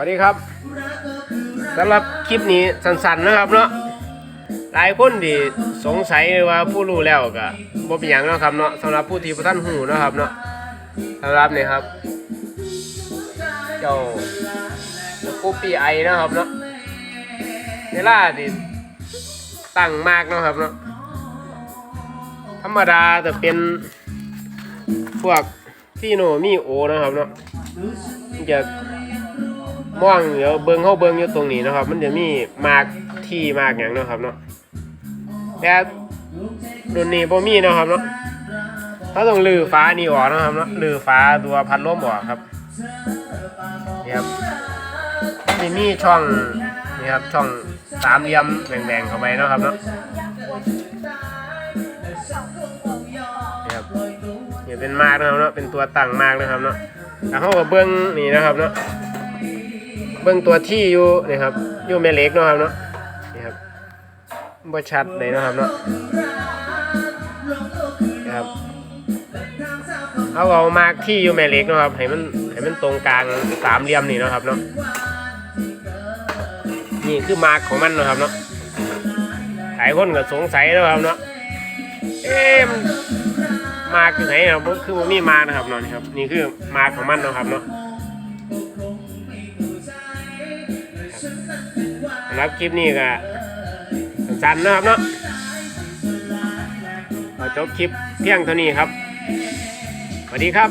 วัสดีครับสำหรับคลิปนี้สั้นๆนะครับเนาะหลายคนที่สงสัยว่าผู้รู้แล้วก็บ่เป็นหยังเนาะครับเนาะสำหรับผู้ที่บ่ทันหูเนาะครับเนาะสำหรับนี่ครับ เจ้าปูปีไอนะครับเนาะเวลาที่ตั้งมากเนาะครับเนาะธรรมดาจะเป็นพวกที่โนมีโอนะครับเนาะจะ ม่วงเดี๋ยวเบิ้งเข้าเบิ้งอยู่ตรงนี้นะครับ มันจะมีมากที่มากอย่างนะครับเนาะแต่รุ่นนี้บ่มีนะครับเนาะถ้าต้องลือฟ้านี่ออกนะครับเนาะลือฟ้าตัวพัดลมออกครับนี่ครับนี่มีช่องนี่ครับช่องสามเหลี่ยมแบ่งๆเข้าไปนะครับเนาะนี่ครับนี่เป็นมากนะครับเนาะเป็นตัวตั้งมากนะครับเนาะแล้วเขาก็เบิ้งนี่นะครับเนาะ บิ่งตัวที่อยู่นี่ครับอยู่แม่เล็กเนาะครับเนาะนี่ครับบ่ชัดเลยเนาะครับเนาะนี่ครับเอาเอามาที่อยู่แม่เล็กเนาะครับให้มันให้มันตรงกลางสามเหลี่ยมนี่เนาะครับเนาะนี่คือมาร์กของมันเนาะครับเนาะหลายคนก็สงสัยเนาะครับเนาะเอ๊ะมันมาร์กอยู่ไหนครับคือมันมีมาร์กนะครับเนาะนี่ครับนี่คือมาร์กของมันเนาะครับเนาะ สำหรับคลิปนี้ก็สั้นๆนะครับเนาะขอจบคลิปเพียงเท่านี้ครับสวัสดีครับ